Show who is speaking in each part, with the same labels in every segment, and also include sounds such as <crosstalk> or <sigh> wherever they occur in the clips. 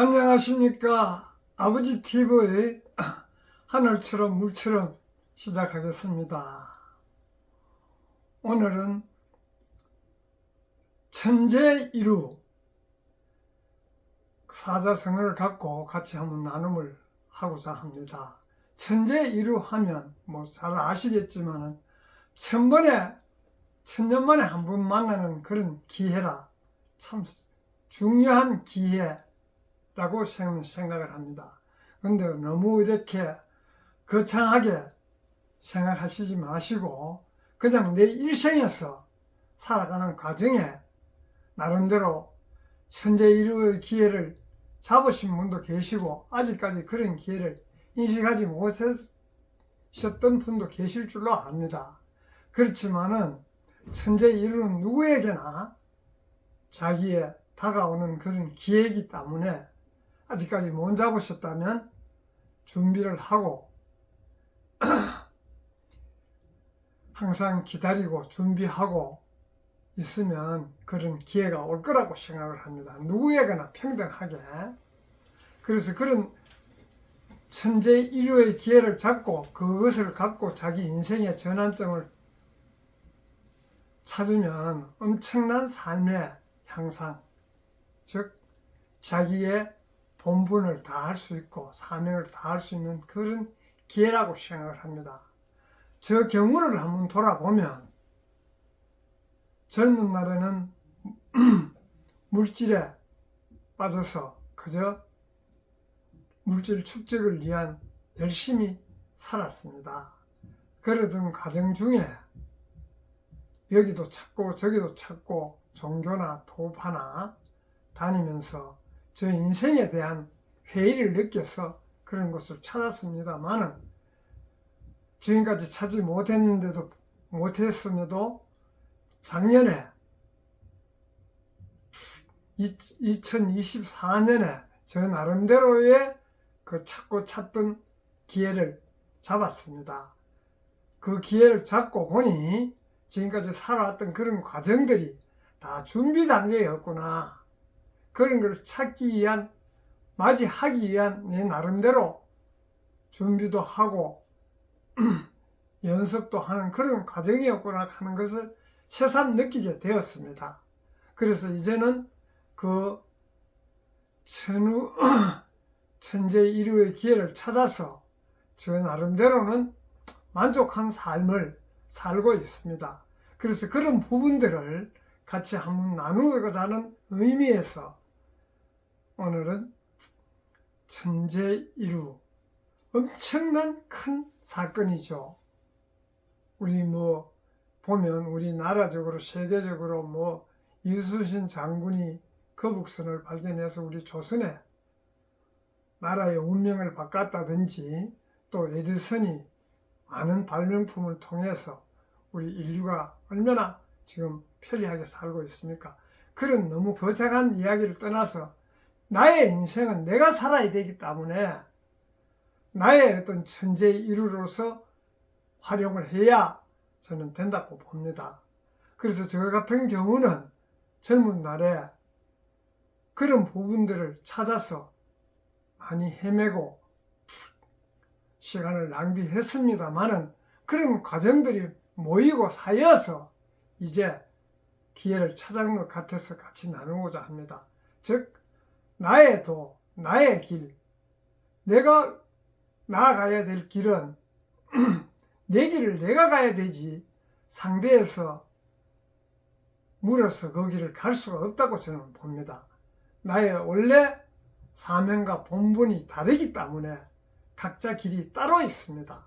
Speaker 1: 안녕하십니까. 아버지 TV의 하늘처럼 물처럼 시작하겠습니다. 오늘은 천재 이루 사자성어를 갖고 같이 한번 나눔을 하고자 합니다. 천재 이루 하면 뭐 잘 아시겠지만은 천번에 천년 만에 한 번 만나는 그런 기회라 참 중요한 기회 라고 생- 생각을 합니다. 근데 너무 이렇게 거창하게 생각하시지 마시고 그냥 내 일생에서 살아가는 과정에 나름대로 천재 이루의 기회를 잡으신 분도 계시고 아직까지 그런 기회를 인식하지 못하셨던 분도 계실 줄로 압니다. 그렇지만은 천재 이루는 누구에게나 자기의 다가오는 그런 기회이기 때문에 아직까지 못 잡으셨다면 준비를 하고 <clears throat> 항상 기다리고 준비하고 있으면 그런 기회가 올 거라고 생각을 합니다. 누구에게나 평등하게. 그래서 그런 천재 일류의 기회를 잡고 그것을 갖고 자기 인생의 전환점을 찾으면 엄청난 삶의 향상, 즉 자기의 본분을 다할 수 있고 사명을 다할 수 있는 그런 기회라고 생각을 합니다. 저 경우를 한번 돌아보면 젊은 날에는 <clears throat> 물질에 빠져서 그저 물질 축적을 위한 열심히 살았습니다. 그러던 과정 중에 여기도 찾고 저기도 찾고 종교나 도파나 다니면서 저 인생에 대한 회의를 느껴서 그런 것을 찾았습니다만은 지금까지 찾지 못했는데도 못했음에도 작년에 2024년에 저 나름대로의 그 찾고 찾던 기회를 잡았습니다. 그 기회를 잡고 보니 지금까지 살아왔던 그런 과정들이 다 준비 단계였구나. 그런 걸 찾기 위한, 맞이하기 위한 내 나름대로 준비도 하고 <clears throat> 연습도 하는 그런 과정이었구나 하는 것을 새삼 느끼게 되었습니다. 그래서 이제는 그 천우, <clears throat> 천재 일류의 기회를 찾아서 저 나름대로는 만족한 삶을 살고 있습니다. 그래서 그런 부분들을 같이 한번 나누고자 하는 의미에서 오늘은 천재일우 엄청난 큰 사건이죠. 우리 뭐 보면 우리나라적으로 세계적으로 뭐 이수신 장군이 거북선을 발견해서 우리 조선에 나라의 운명을 바꿨다든지 또 에디슨이 많은 발명품을 통해서 우리 인류가 얼마나 지금 편리하게 살고 있습니까? 그런 너무 거창한 이야기를 떠나서 나의 인생은 내가 살아야 되기 때문에 나의 어떤 천재 이루로서 활용을 해야 저는 된다고 봅니다. 그래서 저 같은 경우는 젊은 날에 그런 부분들을 찾아서 많이 헤매고 시간을 낭비했습니다만은 그런 과정들이 모이고 쌓여서 이제 기회를 찾아온 것 같아서 같이 나누고자 합니다. 즉, 나의 도, 나의 길, 내가 나아가야 될 길은 <clears throat> 내 길을 내가 가야 되지 상대에서 물어서 거기를 갈 수가 없다고 저는 봅니다. 나의 원래 사명과 본분이 다르기 때문에 각자 길이 따로 있습니다.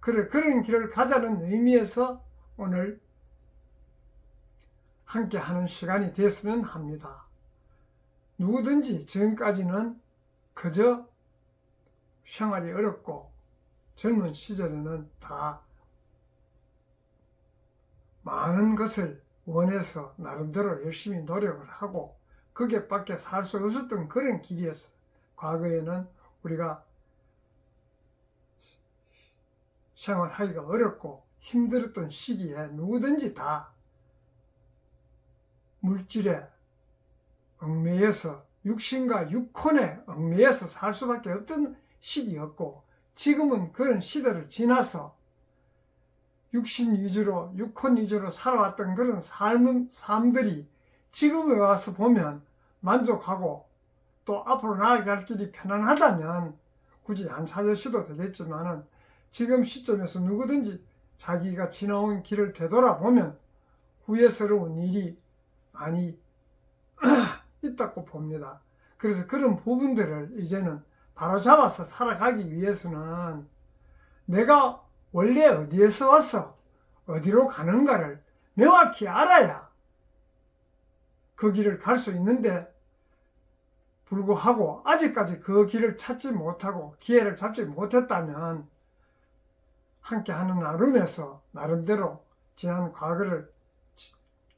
Speaker 1: 그래, 그런 길을 가자는 의미에서 오늘 함께 하는 시간이 됐으면 합니다. 누구든지 지금까지는 그저 생활이 어렵고 젊은 시절에는 다 많은 것을 원해서 나름대로 열심히 노력을 하고 그게 밖에 살 수 없었던 그런 길이었어. 과거에는 우리가 생활하기가 어렵고 힘들었던 시기에 누구든지 다 물질에 얽매여서 육신과 육혼에 얽매여서 살 수밖에 없던 시기였고 지금은 그런 시대를 지나서 육신 위주로 육혼 위주로 살아왔던 그런 삶, 삶들이 지금에 와서 보면 만족하고 또 앞으로 나아갈 길이 편안하다면 굳이 안 찾으셔도 되겠지만은 지금 시점에서 누구든지 자기가 지나온 길을 되돌아보면 후회스러운 일이 많이 <clears throat> 있다고 봅니다. 그래서 그런 부분들을 이제는 바로 잡아서 살아가기 위해서는 내가 원래 어디에서 와서 어디로 가는가를 명확히 알아야 그 길을 갈 수 있는데 불구하고 아직까지 그 길을 찾지 못하고 기회를 잡지 못했다면 함께 하는 나름에서 나름대로 지난 과거를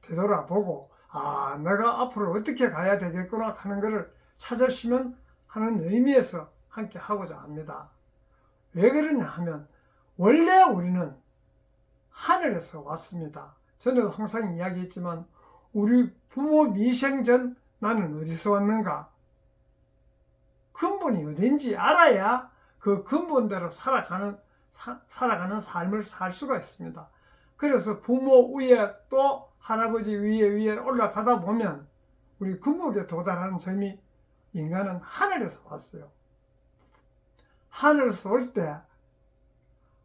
Speaker 1: 되돌아보고 아 내가 앞으로 어떻게 가야 되겠구나 하는 것을 찾으시면 하는 의미에서 함께 하고자 합니다. 왜 그러냐 하면 원래 우리는 하늘에서 왔습니다. 전에도 항상 이야기했지만 우리 부모 미생 전 나는 어디서 왔는가? 근본이 어딘지 알아야 그 근본대로 살아가는 사, 살아가는 삶을 살 수가 있습니다. 그래서 부모 위에 또 할아버지 위에 위에 올라가다 보면 우리 궁극에 도달하는 점이 인간은 하늘에서 왔어요. 하늘에서 올 때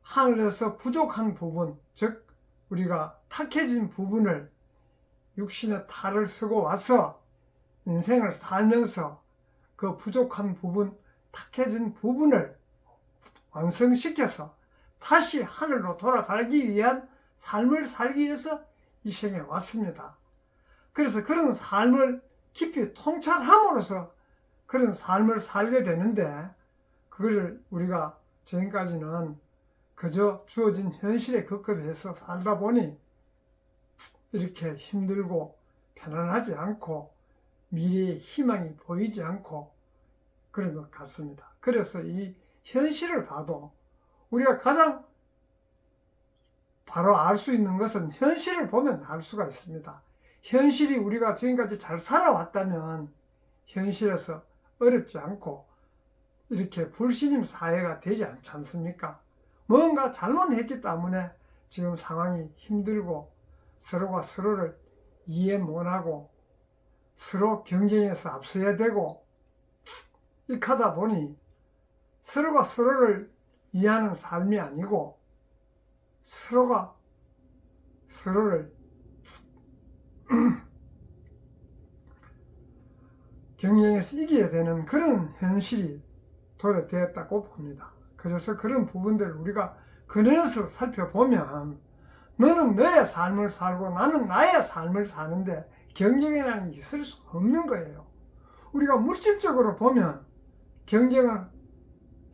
Speaker 1: 하늘에서 부족한 부분, 즉 우리가 탁해진 부분을 육신의 탈을 쓰고 와서 인생을 살면서 그 부족한 부분, 탁해진 부분을 완성시켜서 다시 하늘로 돌아가기 위한 삶을 살기 위해서 이 생에 왔습니다. 그래서 그런 삶을 깊이 통찰함으로써 그런 삶을 살게 되는데 그거를 우리가 지금까지는 그저 주어진 현실에 급급해서 살다 보니 이렇게 힘들고 편안하지 않고 미래의 희망이 보이지 않고 그런 것 같습니다. 그래서 이 현실을 봐도 우리가 가장 바로 알 수 있는 것은 현실을 보면 알 수가 있습니다. 현실이 우리가 지금까지 잘 살아왔다면 현실에서 어렵지 않고 이렇게 불신임 사회가 되지 않지 않습니까? 뭔가 잘못했기 때문에 지금 상황이 힘들고 서로가 서로를 이해 못하고 서로 경쟁에서 앞서야 되고 이렇게 하다 보니 서로가 서로를 이해하는 삶이 아니고 서로가 서로를 <clears throat> 경쟁에서 이겨야 되는 그런 현실이 도래되었다고 봅니다. 그래서 그런 부분들을 우리가 근원에서 살펴보면 너는 너의 삶을 살고 나는 나의 삶을 사는데 경쟁이라는 게 있을 수 없는 거예요. 우리가 물질적으로 보면 경쟁을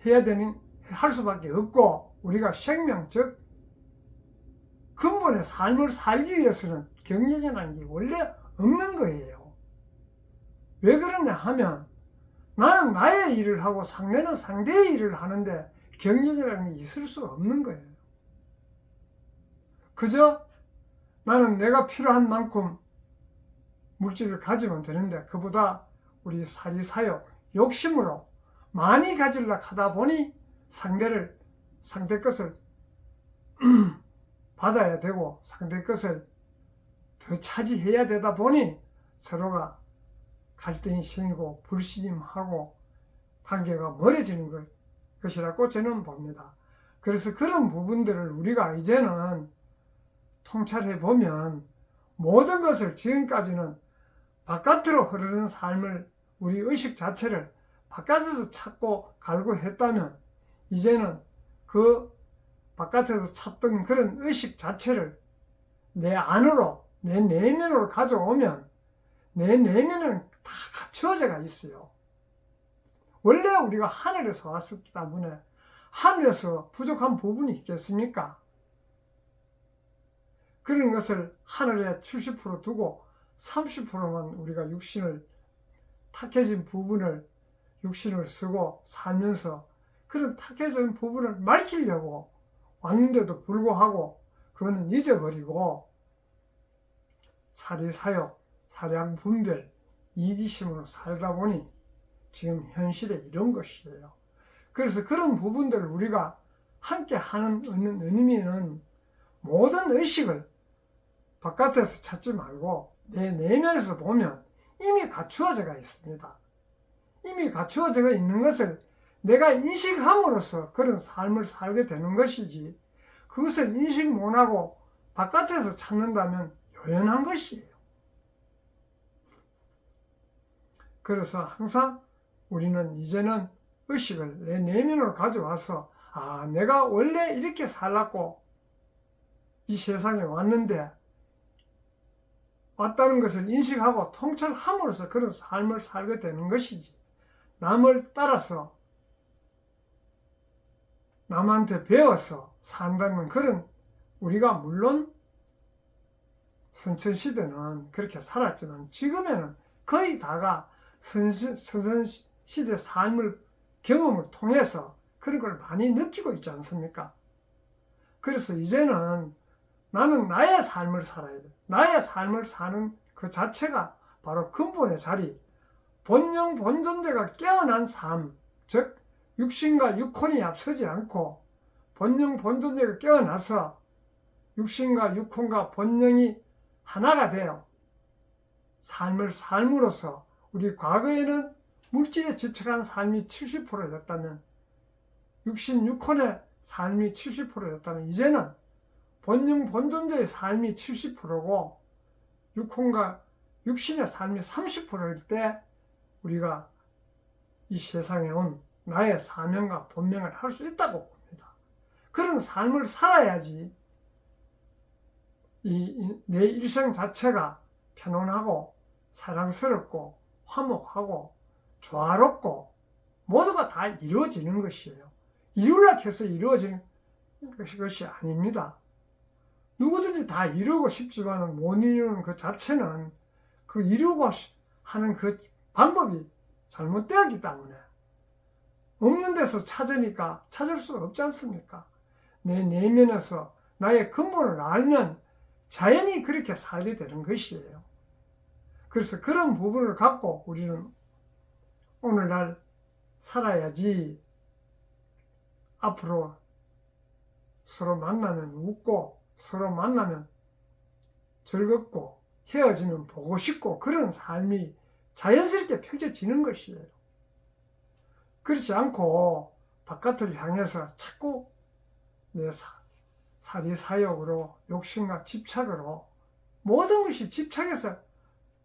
Speaker 1: 해야 되는 할 수밖에 없고 우리가 생명 즉 근본의 삶을 살기 위해서는 경쟁이라는 게 원래 없는 거예요. 왜 그러냐 하면 나는 나의 일을 하고 상대는 상대의 일을 하는데 경쟁이라는 게 있을 수 없는 거예요. 그저 나는 내가 필요한 만큼 물질을 가지면 되는데 그보다 우리 사리사욕 욕심으로 많이 가지려 하다 보니 상대를 상대 것을 <clears throat> 받아야 되고 상대 것을 더 차지해야 되다 보니 서로가 갈등이 생기고 불신임하고 관계가 멀어지는 것, 것이라고 저는 봅니다. 그래서 그런 부분들을 우리가 이제는 통찰해 보면 모든 것을 지금까지는 바깥으로 흐르는 삶을 우리 의식 자체를 바깥에서 찾고 갈고 했다면 이제는 그 바깥에서 찾던 그런 의식 자체를 내 안으로 내 내면으로 가져오면 내 내면은 다 갖추어져가 있어요. 원래 우리가 하늘에서 왔었기 때문에 하늘에서 부족한 부분이 있겠습니까? 그런 것을 하늘에 70% 두고 30%만 우리가 육신을 탁해진 부분을 육신을 쓰고 살면서 그런 탁해진 부분을 말키려고 왔는데도 불구하고 그거는 잊어버리고 사리사욕, 사량 분별, 이기심으로 살다 보니 지금 현실에 이런 것이에요. 그래서 그런 부분들을 우리가 함께 하는 의- 의미는 모든 의식을 바깥에서 찾지 말고 내 내면에서 보면 이미 갖추어져가 있습니다. 이미 갖추어져 있는 것을 내가 인식함으로써 그런 삶을 살게 되는 것이지 그것을 인식 못하고 바깥에서 찾는다면 요연한 것이에요. 그래서 항상 우리는 이제는 의식을 내 내면으로 가져와서 아 내가 원래 이렇게 살았고 이 세상에 왔는데 왔다는 것을 인식하고 통찰함으로써 그런 삶을 살게 되는 것이지 남을 따라서 남한테 배워서 산다는 그런 우리가 물론 선천시대는 그렇게 살았지만 지금에는 거의 다가 선선시대 삶을 경험을 통해서 그런 걸 많이 느끼고 있지 않습니까? 그래서 이제는 나는 나의 삶을 살아야 돼. 나의 삶을 사는 그 자체가 바로 근본의 자리, 본영 본존재가 깨어난 삶, 즉 육신과 육혼이 앞서지 않고 본영 본존재가 깨어나서 육신과 육혼과 본영이 하나가 되어 삶을 삶으로써 우리 과거에는 물질에 집착한 삶이 70%였다면 육신 육혼의 삶이 70%였다면 이제는 본영 본존재의 삶이 70%고 육혼과 육신의 삶이 30%일 때 우리가 이 세상에 온 나의 사명과 본명을 할 수 있다고 봅니다. 그런 삶을 살아야지 이 내 일생 자체가 편안하고 사랑스럽고 화목하고 조화롭고 모두가 다 이루어지는 것이에요. 이루려고 해서 이루어지는 것이 아닙니다. 누구든지 다 이루고 싶지만 못 이루는 그 자체는 그 이루고 하는 그 방법이 잘못되었기 때문에 없는 데서 찾으니까 찾을 수 없지 않습니까? 내 내면에서 나의 근본을 알면 자연히 그렇게 살게 되는 것이에요. 그래서 그런 부분을 갖고 우리는 오늘날 살아야지 앞으로 서로 만나면 웃고 서로 만나면 즐겁고 헤어지면 보고 싶고 그런 삶이 자연스럽게 펼쳐지는 것이에요. 그렇지 않고 바깥을 향해서 자꾸 내 사, 사리 사욕으로 욕심과 집착으로 모든 것이 집착해서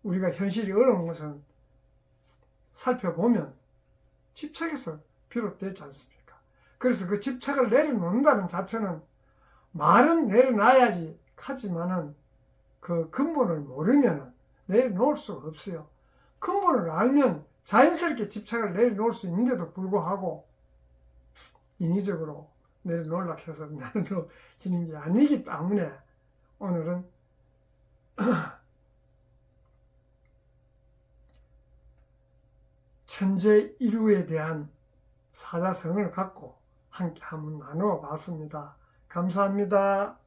Speaker 1: 우리가 현실이 어려운 것은 살펴보면 집착에서 비롯되지 않습니까? 그래서 그 집착을 내려놓는다는 자체는 말은 내려놔야지 하지만은 그 근본을 모르면 내려놓을 수가 없어요. 근본을 알면 자연스럽게 집착을 내려놓을 수 있는데도 불구하고 인위적으로 내려놓으려고 해서 내려놓지는 <laughs> 게 아니기 때문에 오늘은 <clears throat> 천재 이루에 대한 사자성을 갖고 함께 한번 나누어 봤습니다. 감사합니다.